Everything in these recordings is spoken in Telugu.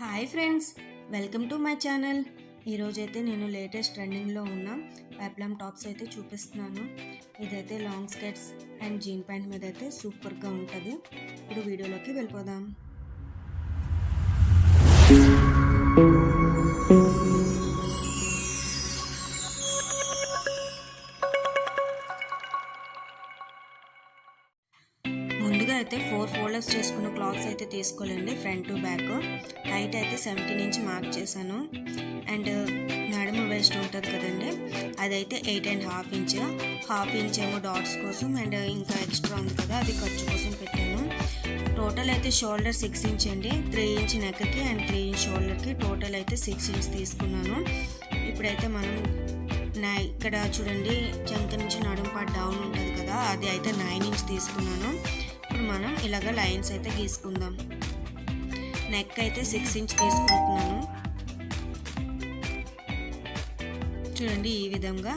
Hi friends welcome to my channel. ఈరోజైతే నేను లేటెస్ట్ ట్రెండింగ్లో ఉన్న పెప్లమ్ టాప్స్ అయితే చూపిస్తున్నాను. ఇదైతే long skirts and jean pant మీద అయితే సూపర్గా ఉంటుంది. ఇప్పుడు వీడియోలోకి వెళ్ళిపోదాం. కలర్స్ చేసుకున్న క్లాత్స్ అయితే తీసుకోలేండి ఫ్రంట్ టు బ్యాక్. హైట్ అయితే సెవెంటీన్ ఇంచ్ మార్క్ చేశాను. అండ్ నడుము వేస్ట్ ఉంటుంది కదండి అదైతే eight and half inch. Half inch ఏమో డాట్స్ కోసం అండ్ ఇంకా ఎక్స్ట్రా ఉంది కదా అది ఖర్చు కోసం పెట్టాను. టోటల్ అయితే షోల్డర్ సిక్స్ ఇంచ్ అండి త్రీ ఇంచ్ నెక్కి అండ్ త్రీ ఇంచ్ షోల్డర్కి టోటల్ అయితే సిక్స్ ఇంచ్ తీసుకున్నాను. ఇప్పుడైతే మనం నా ఇక్కడ చూడండి చంక నుంచి నడుము పాటు డౌన్ ఉంటుంది కదా అది అయితే నైన్ ఇంచ్ తీసుకున్నాను. ఇప్పుడు మనం ఇలాగ లైన్స్ అయితే గీసుకుందాం. నెక్ అయితే సిక్స్ ఇంచ్ తీసుకుంటున్నాను. చూడండి ఈ విధంగా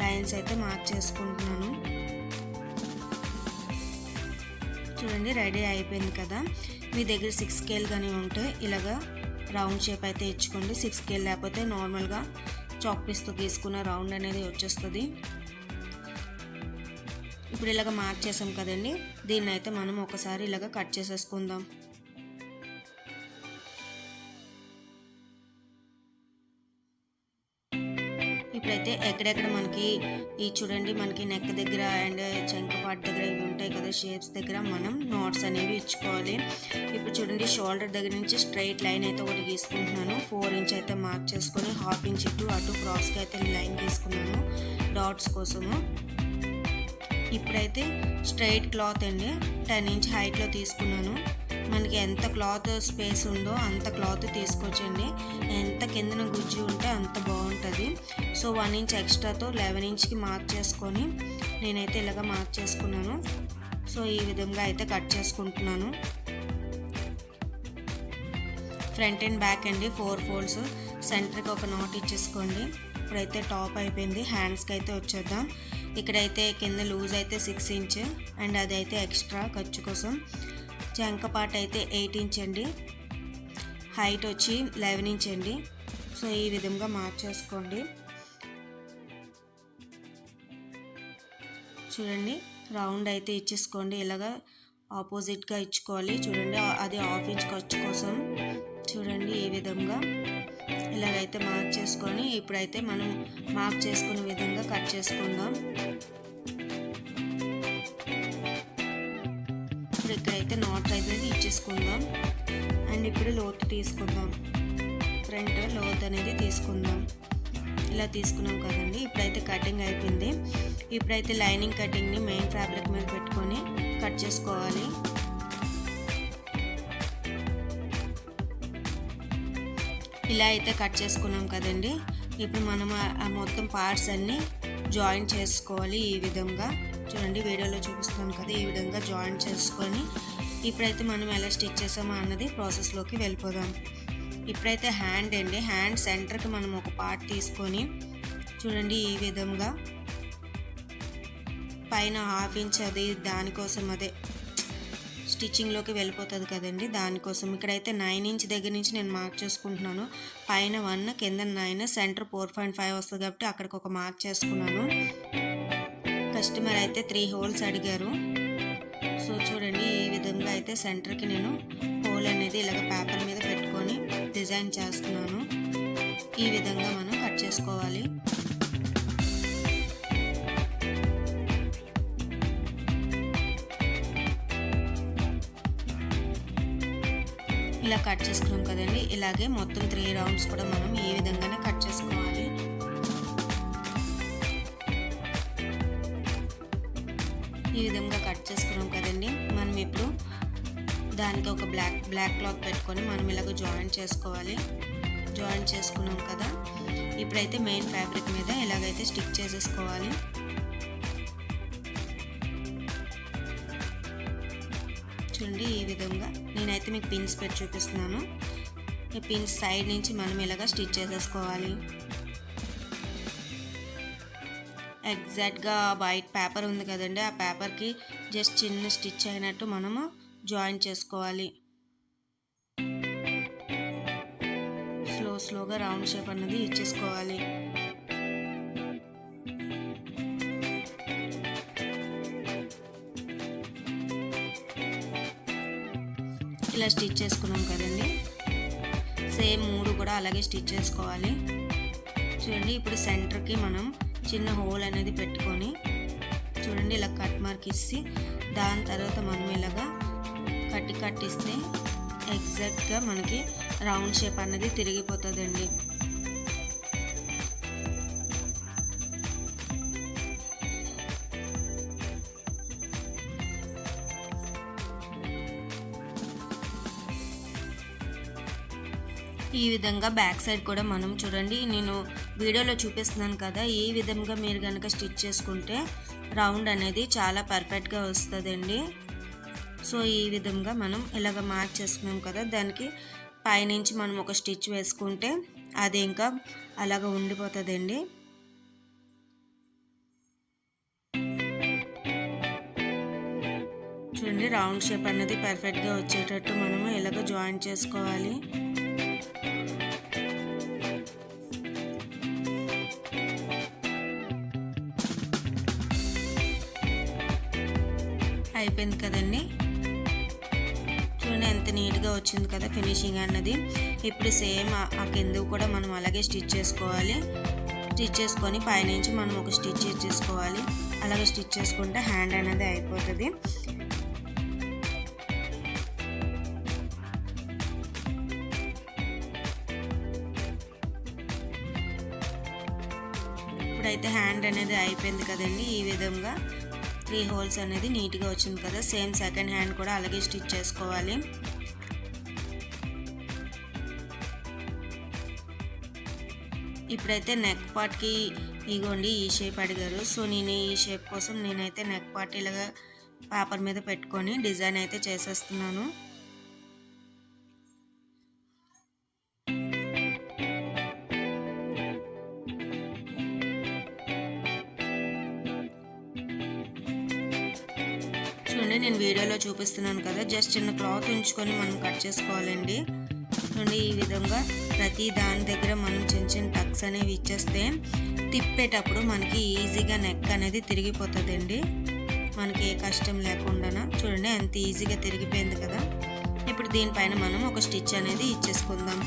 లైన్స్ అయితే మార్క్ చేసుకుంటున్నాను. చూడండి రెడీ అయిపోయింది కదా. మీ దగ్గర సిక్స్ స్కేల్ కానీ ఉంటే ఇలాగ రౌండ్ షేప్ అయితే ఇచ్చుకోండి. సిక్స్ స్కేల్ లేకపోతే నార్మల్గా చాక్ పీస్తో గీసుకున్న రౌండ్ అనేది వచ్చేస్తుంది. ఇప్పుడు ఇలాగ మార్క్ చేసాం కదండి. దీన్ని అయితే మనం ఒకసారి ఇలాగ కట్ చేసేసుకుందాం. ఇప్పుడైతే ఎక్కడెక్కడ మనకి ఈ చూడండి మనకి నెక్ దగ్గర అండ్ చెంకపాటు దగ్గర ఇవి ఉంటాయి కదా షేప్స్ దగ్గర మనం నాట్స్ అనేవి ఇచ్చుకోవాలి. ఇప్పుడు చూడండి షోల్డర్ దగ్గర నుంచి స్ట్రైట్ లైన్ అయితే ఒకటి గీసుకుంటున్నాను. ఫోర్ ఇంచ్ అయితే మార్క్ చేసుకొని హాఫ్ ఇంచ్ ఇటు అటు క్రాస్కి అయితే లైన్ గీసుకున్నాను. డాట్స్ కోసము. ఇప్పుడైతే స్ట్రైట్ క్లాత్ అండి. టెన్ ఇంచ్ హైట్లో తీసుకున్నాను. మనకి ఎంత క్లాత్ స్పేస్ ఉందో అంత క్లాత్ తీసుకోవచ్చండి. ఎంత కిందన గుజ్జు ఉంటే అంత బాగుంటుంది. సో వన్ ఇంచ్ ఎక్స్ట్రాతో లెవెన్ ఇంచ్కి మార్క్ చేసుకొని నేనైతే ఇలాగ మార్క్ చేసుకున్నాను. సో ఈ విధంగా అయితే కట్ చేసుకుంటున్నాను. ఫ్రంట్ అండ్ బ్యాక్ అండి ఫోర్ ఫోల్డ్స్. సెంటర్కి ఒక నాట్ ఇచ్చేసుకోండి. ఇప్పుడైతే టాప్ అయిపోయింది. హ్యాండ్స్కి అయితే వచ్చేద్దాం. ఇక్కడైతే కింద లూజ్ అయితే సిక్స్ ఇంచ్ అండ్ అదైతే ఎక్స్ట్రా ఖర్చు కోసం. చంక పాట అయితే ఎయిట్ ఇంచ్ అండి. హైట్ వచ్చి లెవెన్ ఇంచ్ అండి. సో ఈ విధంగా మార్చేసుకోండి. చూడండి రౌండ్ అయితే ఇచ్చేసుకోండి. ఇలాగా ఆపోజిట్గా ఇచ్చుకోవాలి. చూడండి అది హాఫ్ ఇంచ్ ఖర్చు కోసం. చూడండి ఈ విధంగా. ఇలాగైతే మార్క్ చేసుకొని ఇప్పుడైతే మనం మార్క్ చేసుకునే విధంగా కట్ చేసుకుందాం. ఇప్పుడు ఇక్కడైతే నాట్ అనేది ఇచ్చేసుకుందాం. అండ్ ఇప్పుడు లోతు తీసుకుందాం. ఫ్రంట్ లోత్ అనేది తీసుకుందాం. ఇలా తీసుకున్నాం కదండి. ఇప్పుడైతే కటింగ్ అయిపోయింది. ఇప్పుడైతే లైనింగ్ కటింగ్ని మెయిన్ ఫ్యాబ్రిక్ మీద పెట్టుకొని కట్ చేసుకోవాలి. ఇలా అయితే కట్ చేసుకున్నాం కదండి. ఇప్పుడు మనం ఆ మొత్తం పార్ట్స్ అన్నీ జాయిన్ చేసుకోవాలి ఈ విధంగా. చూడండి వీడియోలో చూపిస్తాం కదా ఈ విధంగా జాయిన్ చేసుకొని ఇప్పుడైతే మనం ఎలా స్టిచ్ చేసామో అన్నది ప్రాసెస్లోకి వెళ్ళిపోదాం. ఇప్పుడైతే హ్యాండ్ అండి. హ్యాండ్ సెంటర్కి మనం ఒక పార్ట్ తీసుకొని చూడండి ఈ విధంగా పైన హాఫ్ ఇంచ్ అది దానికోసం అదే స్టిచ్చింగ్లోకి వెళ్ళిపోతుంది కదండి. దానికోసం ఇక్కడైతే నైన్ ఇంచ్ దగ్గర నుంచి నేను మార్క్ చేసుకుంటున్నాను. పైన వన్ కింద nine centre four point five వస్తుంది కాబట్టి అక్కడికి ఒక మార్క్ చేసుకున్నాను. కస్టమర్ అయితే త్రీ హోల్స్ అడిగారు. సో చూడండి ఈ విధంగా అయితే సెంటర్కి నేను హోల్ అనేది ఇలాగ పేపర్ మీద పెట్టుకొని డిజైన్ చేస్తున్నాను. ఈ విధంగా మనం కట్ చేసుకోవాలి. కట్ చేసుకున్నాం కదండి. ఇలాగే మొత్తం త్రీ రౌండ్స్ కూడా మనం ఈ విధంగానే కట్ చేసుకోవాలి. ఈ విధంగా కట్ చేసుకున్నాం కదండి. మనం ఇప్పుడు దానికి ఒక బ్లాక్ బ్లాక్ క్లాత్ పెట్టుకొని మనం ఇలాగ జాయిన్ చేసుకోవాలి. జాయిన్ చేసుకున్నాం కదా. ఇప్పుడైతే మెయిన్ ఫ్యాబ్రిక్ మీద ఇలాగైతే స్టిక్ చేసేసుకోవాలి. చూడండి ఈ విధంగా నేనైతే మీకు పిన్స్ పెట్టి చూపిస్తున్నాను. ఈ పిన్స్ సైడ్ నుంచి మనం ఇలాగా స్టిచ్ చేసేసుకోవాలి. ఎగ్జాక్ట్గా వైట్ పేపర్ ఉంది కదండి ఆ పేపర్కి జస్ట్ చిన్న స్టిచ్ అయినట్టు మనము జాయిన్ చేసుకోవాలి. స్లో స్లోగా రౌండ్ షేప్ అన్నది ఇచ్చేసుకోవాలి. స్టిచ్ చేసుకున్నాం కదండి. సేమ్ మూడు కూడా అలాగే స్టిచ్ చేసుకోవాలి. చూడండి ఇప్పుడు సెంటర్కి మనం చిన్న హోల్ అనేది పెట్టుకొని చూడండి ఇలా కట్ మార్క్ ఇచ్చి దాని తర్వాత మనం ఇలాగా కట్టి కట్టిస్తే ఎగ్జాక్ట్గా మనకి రౌండ్ షేప్ అనేది తిరిగిపోతుందండి. ఈ విధంగా బ్యాక్ సైడ్ కూడా మనం చూడండి. నేను వీడియోలో చూపిస్తున్నాను కదా ఈ విధంగా మీరు కనుక స్టిచ్ చేసుకుంటే రౌండ్ అనేది చాలా పర్ఫెక్ట్గా వస్తుందండి. సో ఈ విధంగా మనం ఇలాగ మార్క్ చేసుకున్నాం కదా దానికి పైనుంచి మనం ఒక స్టిచ్ వేసుకుంటే అది ఇంకా అలాగ ఉండిపోతుందండి. చూడండి రౌండ్ షేప్ అనేది పర్ఫెక్ట్గా వచ్చేటట్టు మనము ఇలాగ జాయిన్ చేసుకోవాలి. అయిపోయింది కదండి. చూడండి ఎంత నీట్గా వచ్చింది కదా ఫినిషింగ్ అన్నది. ఇప్పుడు సేమ్ ఆ కింద కూడా మనం అలాగే స్టిచ్ చేసుకోవాలి. స్టిచ్ చేసుకొని పైనుంచి మనం ఒక స్టిచ్ చేసుకోవాలి. అలాగే స్టిచ్ చేసుకుంటే హ్యాండ్ అనేది అయిపోతుంది. ఇప్పుడైతే హ్యాండ్ అనేది అయిపోయింది కదండి ఈ విధంగా. త్రీ హోల్స్ అనేది నీట్గా వచ్చింది కదా సేమ్ సెకండ్ హ్యాండ్ కూడా అలాగే స్టిచ్ చేసుకోవాలి. ఇప్పుడైతే నెక్ పార్ట్కి ఇగోండి ఈ షేప్ అడిగారు. సో నేను ఈ షేప్ కోసం నేనైతే నెక్ పార్ట్ ఇలాగా పేపర్ మీద పెట్టుకొని డిజైన్ అయితే చేసేస్తున్నాను. చూడండి నేను వీడియోలో చూపిస్తున్నాను కదా. జస్ట్ చిన్న క్లాత్ ఉంచుకొని మనం కట్ చేసుకోవాలండి. చూడండి ఈ విధంగా ప్రతి దాని దగ్గర మనం చిన్న చిన్న టక్స్ అనేవి ఇచ్చేస్తే తిప్పేటప్పుడు మనకి ఈజీగా నెక్ అనేది తిరిగిపోతుందండి. మనకి ఏ కష్టం లేకుండా చూడండి ఎంత ఈజీగా తిరిగిపోయింది కదా. ఇప్పుడు దీనిపైన మనం ఒక స్టిచ్ అనేది ఇచ్చేసుకుందాం.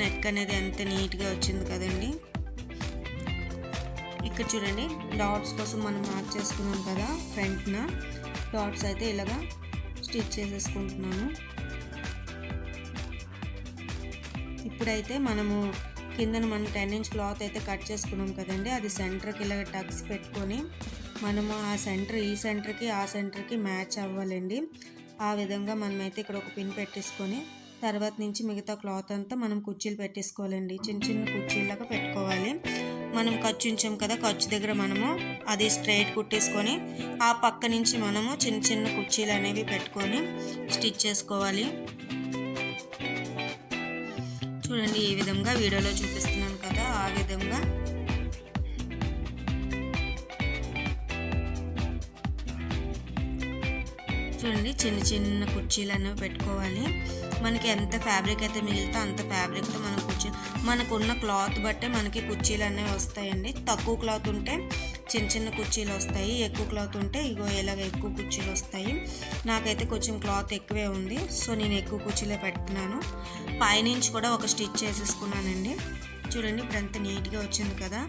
నెక్ అనేది ఎంత నీట్గా వచ్చింది కదండి. ఇక్కడ చూడండి డాట్స్ కోసం మనం మార్క్ చేసుకున్నాం కదా ఫ్రంట్న డాట్స్ అయితే ఇలాగా స్టిచ్ చేసేసుకుంటున్నాను ఇప్పుడైతే మనము కిందన మనం టెన్ ఇంచ్ క్లాత్ అయితే కట్ చేసుకున్నాం కదండి. అది సెంటర్కి ఇలాగ టక్స్ పెట్టుకొని మనము ఆ సెంటర్ ఈ సెంటర్కి ఆ సెంటర్కి మ్యాచ్ అవ్వాలండి. ఆ విధంగా మనమైతే ఇక్కడ ఒక పిన్ పెట్టేసుకొని తర్వాత నుంచి మిగతా క్లాత్ అంతా మనం కుర్చీలు పెట్టేసుకోవాలండి. చిన్న చిన్న కుర్చీలాగా పెట్టుకోవాలి. మనం ఖర్చు ఉంచాం కదా ఖర్చు దగ్గర మనము అది స్ట్రైట్ కుట్టేసుకొని ఆ పక్క నుంచి మనము చిన్న చిన్న కుర్చీలు అనేవి పెట్టుకొని స్టిచ్ చేసుకోవాలి. చూడండి ఈ విధంగా వీడియోలో చూపిస్తున్నాను కదా ఆ విధంగా చూడండి చిన్న చిన్న కుర్చీలు అనేవి పెట్టుకోవాలి. మనకి ఎంత ఫ్యాబ్రిక్ అయితే మిగిలితే అంత ఫ్యాబ్రిక్తో మనం కుర్చీ మనకున్న క్లాత్ బట్టే మనకి కుర్చీలు అనేవి వస్తాయండి. తక్కువ క్లాత్ ఉంటే చిన్న చిన్న కుర్చీలు వస్తాయి. ఎక్కువ క్లాత్ ఉంటే ఇగో ఇలాగ ఎక్కువ కుర్చీలు వస్తాయి. నాకైతే కొంచెం క్లాత్ ఎక్కువే ఉంది. సో నేను ఎక్కువ కుర్చీలే పెడుతున్నాను. పైనుంచి కూడా ఒక స్టిచ్ చేసేసుకున్నానండి. చూడండి ఇప్పుడు ఎంత నీట్గా వచ్చింది కదా.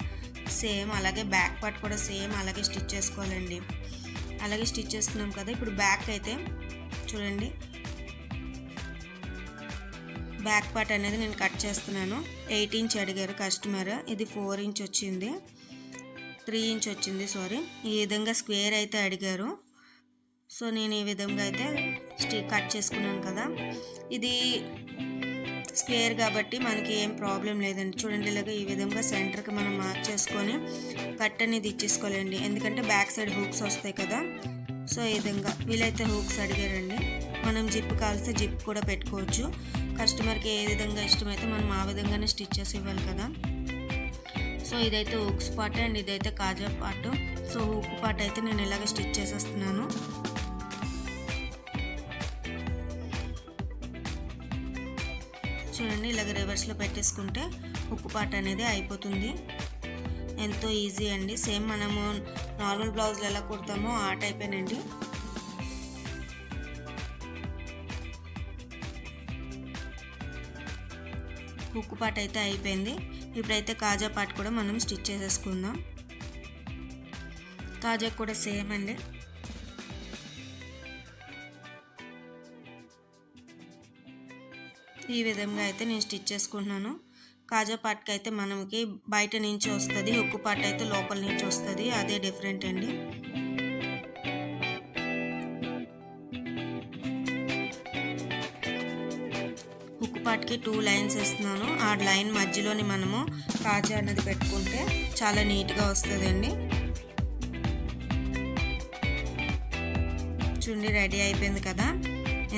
సేమ్ అలాగే బ్యాక్ పార్ట్ కూడా సేమ్ అలాగే స్టిచ్ చేసుకోవాలండి. అలాగే స్టిచ్ చేసుకున్నాం కదా. ఇప్పుడు బ్యాక్ అయితే చూడండి. బ్యాక్ పార్ట్ అనేది నేను కట్ చేస్తున్నాను. ఎయిట్ ఇంచ్ అడిగారు కస్టమర్. ఇది ఫోర్ ఇంచ్ వచ్చింది. త్రీ ఇంచ్ వచ్చింది సారీ. ఈ విధంగా స్క్వేర్ అయితే అడిగారు. సో నేను ఈ విధంగా అయితే స్టి కట్ చేసుకున్నాను కదా. ఇది స్క్వేర్ కాబట్టి మనకి ఏం ప్రాబ్లం లేదండి. చూడండి ఇలాగ ఈ విధంగా సెంటర్కి మనం మార్క్ చేసుకొని కట్ అనేది ఇచ్చేసుకోవాలండి. ఎందుకంటే బ్యాక్ సైడ్ హూక్స్ వస్తాయి కదా. సో ఈ విధంగా వీలైతే హూక్స్ అడిగారండి. మనం జిప్ కాల్స్తే జిప్ కూడా పెట్టుకోవచ్చు. కస్టమర్కి ఏ విధంగా ఇష్టమైతే మనం ఆ విధంగానే స్టిచ్ చేసి ఇవ్వాలి కదా. సో ఇదైతే హుక్స్ పార్ట్ అండ్ ఇదైతే కాజా పార్ట్. సో హుక్ పార్ట్ అయితే నేను ఇలాగ స్టిచ్ చేసేస్తున్నాను. చూడండి ఇలాగ రివర్స్లో పెట్టేసుకుంటే ఉక్కు పాట అనేది అయిపోతుంది. ఎంతో ఈజీ అండి. సేమ్ మనము నార్మల్ బ్లౌజ్లు ఎలా కుడతామో ఆ టైపేనండి ఉక్కు పాట అయితే అయిపోయింది. ఇప్పుడైతే కాజా పాట కూడా మనం స్టిచ్ చేసేసుకుందాం. కాజా కూడా సేమ్ అండి. ఈ విధంగా అయితే నేను స్టిచ్ చేసుకుంటున్నాను. కాజా పాటకి అయితే మనకి బయట నుంచి వస్తుంది ఉక్కు పాట అయితే లోపల నుంచి వస్తుంది అదే డిఫరెంట్ అండి. ఉక్కు పాటకి టూ లైన్స్ ఇస్తున్నాను ఆ లైన్ మధ్యలోని మనము కాజా అన్నది పెట్టుకుంటే చాలా నీట్గా వస్తుందండి. చూడండి రెడీ అయిపోయింది కదా.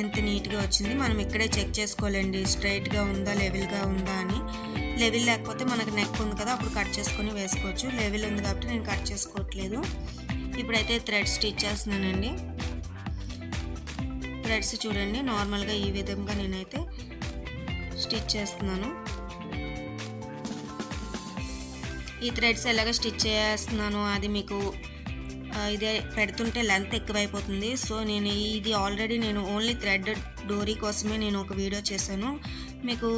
ఎంత నీట్గా వచ్చింది మనం ఇక్కడే చెక్ చేసుకోవాలండి. స్ట్రైట్గా ఉందా లెవెల్గా ఉందా అని. లెవెల్ లేకపోతే మనకు నెక్ ఉంది కదా అప్పుడు కట్ చేసుకొని వేసుకోవచ్చు. లెవెల్ ఉంది కాబట్టి నేను కట్ చేసుకోవట్లేదు. ఇప్పుడైతే థ్రెడ్ స్టిచ్ చేస్తున్నానండి. థ్రెడ్స్ చూడండి నార్మల్గా ఈ విధంగా నేనైతే స్టిచ్ చేస్తున్నాను. ఈ థ్రెడ్స్ ఎలాగ స్టిచ్ చేస్తున్నాను అది మీకు ఇదే పెడుతుంటే లెంత్ ఎక్కువైపోతుంది. సో నేను ఇది ఆల్రెడీ నేను ఓన్లీ థ్రెడ్ డోరీ కోసమే నేను ఒక వీడియో చేశాను. మీకు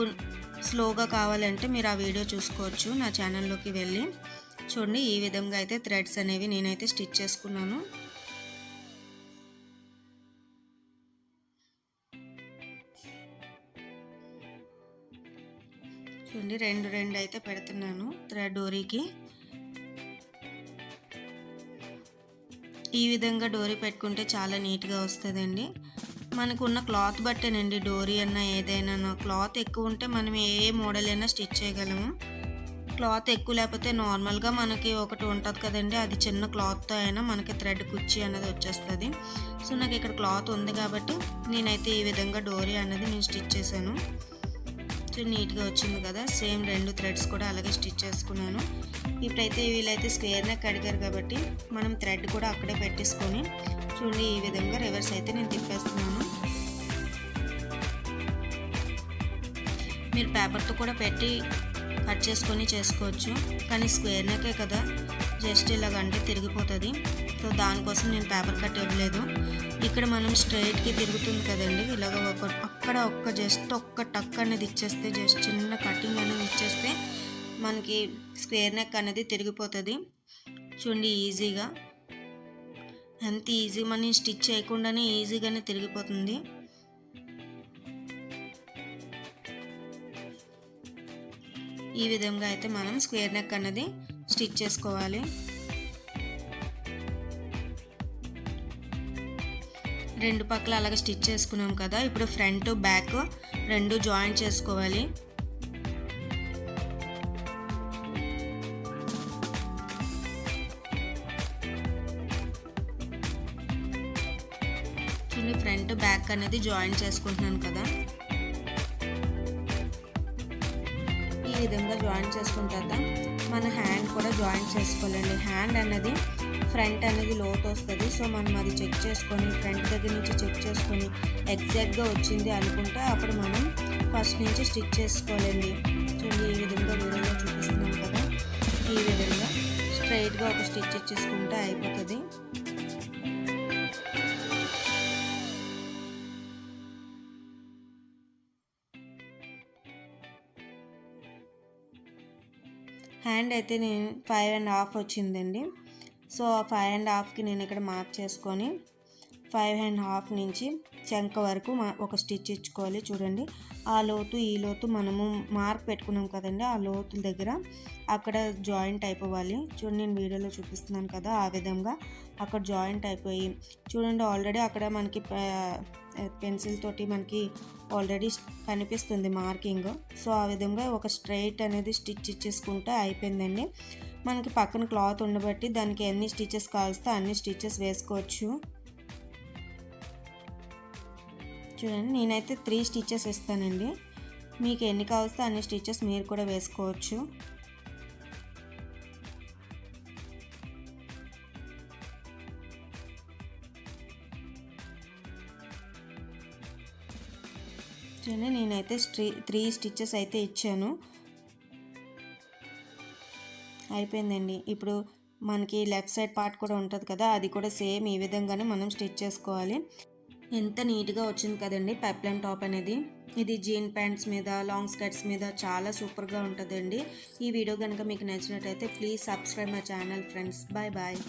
స్లోగా కావాలంటే మీరు ఆ వీడియో చూసుకోవచ్చు. నా ఛానల్లోకి వెళ్ళి. చూడండి ఈ విధంగా అయితే థ్రెడ్స్ అనేవి నేనైతే స్టిచ్ చేసుకున్నాను. చూడండి రెండు రెండు అయితే పెడుతున్నాను థ్రెడ్ డోరీకి ఈ విధంగా డోరీ పెట్టుకుంటే చాలా నీట్గా వస్తుందండి. మనకు ఉన్న క్లాత్ బట్టేనండి డోరీ అన్న ఏదైనా క్లాత్ ఎక్కువ ఉంటే మనం ఏ మోడల్ అయినా స్టిచ్ చేయగలము. క్లాత్ ఎక్కువ లేకపోతే నార్మల్గా మనకి ఒకటి ఉంటుంది కదండి అది చిన్న క్లాత్తో అయినా మనకి థ్రెడ్ కుర్చీ అనేది వచ్చేస్తుంది. సో నాకు ఇక్కడ క్లాత్ ఉంది కాబట్టి నేనైతే ఈ విధంగా డోరీ అనేది నేను స్టిచ్ చేశాను. ఫస్ట్ నీట్గా వచ్చింది కదా సేమ్ రెండు థ్రెడ్స్ కూడా అలాగే స్టిచ్ చేసుకున్నాను. ఇప్పుడైతే వీళ్ళైతే స్క్వేర్ నెక్ అడిగారు కాబట్టి మనం థ్రెడ్ కూడా అక్కడే పెట్టేసుకొని చూడండి ఈ విధంగా రివర్స్ అయితే నేను తిప్పేస్తున్నాను. మీరు పేపర్తో కూడా పెట్టి కట్ చేసుకొని చేసుకోవచ్చు కానీ స్క్వేర్ నెక్కే కదా. జస్ట్ ఇలాగంటే తిరిగిపోతుంది. సో దానికోసం నేను పేపర్ కట్ ఇవ్వలేదు. ఇక్కడ మనం స్ట్రైట్కి తిరుగుతుంది కదండి. ఇలాగ ఒక అక్కడ ఒక్క జస్ట్ ఒక్క టక్ అనేది ఇచ్చేస్తే జస్ట్ చిన్న కటింగ్ అనేది ఇచ్చేస్తే మనకి స్క్వేర్ నెక్ అనేది తిరిగిపోతుంది. చూడండి ఈజీగా. ఎంత ఈజీ మనం స్టిచ్ చేయకుండానే ఈజీగానే తిరిగిపోతుంది. ఈ విధంగా అయితే మనం స్క్వేర్ నెక్ అనేది స్టిచ్ చేసుకోవాలి. రెండు పక్కల అలాగే స్టిచ్ చేసుకున్నాం కదా. ఇప్పుడు ఫ్రంట్ బ్యాక్ రెండు జాయింట్ చేసుకోవాలి. చూడండి ఫ్రంట్ బ్యాక్ అనేది జాయింట్ చేసుకుంటున్నాను కదా. ఈ విధంగా జాయింట్ చేసుకున్న మన హ్యాండ్ కూడా జాయింట్ చేసుకోవాలండి. హ్యాండ్ అనేది ఫ్రంట్ అనేది లోతు వస్తుంది. సో మనం అది చెక్ చేసుకొని ఫ్రంట్ దగ్గర నుంచి చెక్ చేసుకొని ఎగ్జాక్ట్గా వచ్చింది అనుకుంటే అప్పుడు మనం ఫస్ట్ నుంచి స్టిచ్ చేసుకోవాలండి. చూడండి ఈ విధంగా వీడియోలో చూపిస్తున్నాం కదా. ఈ విధంగా స్ట్రైట్గా ఒక స్టిచ్ ఇచ్చేసుకుంటే అయిపోతుంది. హ్యాండ్ అయితే నేను ఫైవ్ అండ్ హాఫ్ వచ్చిందండి. సో ఆ ఫైవ్ అండ్ హాఫ్కి నేను ఇక్కడ మార్క్ చేసుకొని ఫైవ్ అండ్ హాఫ్ నుంచి చెంక వరకు ఒక స్టిచ్ ఇచ్చుకోవాలి చూడండి. ఆ లోతు ఈ లోతు మనము మార్క్ పెట్టుకున్నాం కదండి ఆ లోతుల దగ్గర. అక్కడ జాయింట్ అయిపోవాలి. చూడండి నేను వీడియోలో చూపిస్తున్నాను కదా ఆ విధంగా అక్కడ జాయింట్ అయిపోయి. చూడండి ఆల్రెడీ అక్కడ మనకి పెన్సిల్ తోటి మనకి ఆల్రెడీ కనిపిస్తుంది మార్కింగ్. సో ఆ విధంగా ఒక స్ట్రైట్ అనేది స్టిచ్ ఇచ్చేసుకుంటే అయిపోయిందండి. మనకి పక్కన క్లాత్ ఉండబట్టి దానికి ఎన్ని స్టిచెస్ కావాల్స్తే అన్ని స్టిచెస్ వేసుకోవచ్చు. చూడండి నేనైతే త్రీ స్టిచెస్ ఇస్తానండి. మీకు ఎన్ని కావాల్స్తే అన్ని స్టిచెస్ మీరు కూడా వేసుకోవచ్చు. చూడండి నేనైతే స్ట్రీ త్రీ స్టిచ్చెస్ అయితే ఇచ్చాను. అయిపోయిందండి. ఇప్పుడు మనకి లెఫ్ట్ సైడ్ పార్ట్ కూడా ఉంటుంది కదా అది కూడా సేమ్ ఈ విధంగానే మనం స్టిచ్ చేసుకోవాలి. ఎంత నీట్గా వచ్చింది కదండి పైప్లైన్ టాప్ అనేది. ఇది జీన్ ప్యాంట్స్ మీద లాంగ్ స్కర్ట్స్ మీద చాలా సూపర్గా ఉంటుందండి. ఈ వీడియో కనుక మీకు నచ్చినట్టయితే please subscribe my channel friends. Bye bye.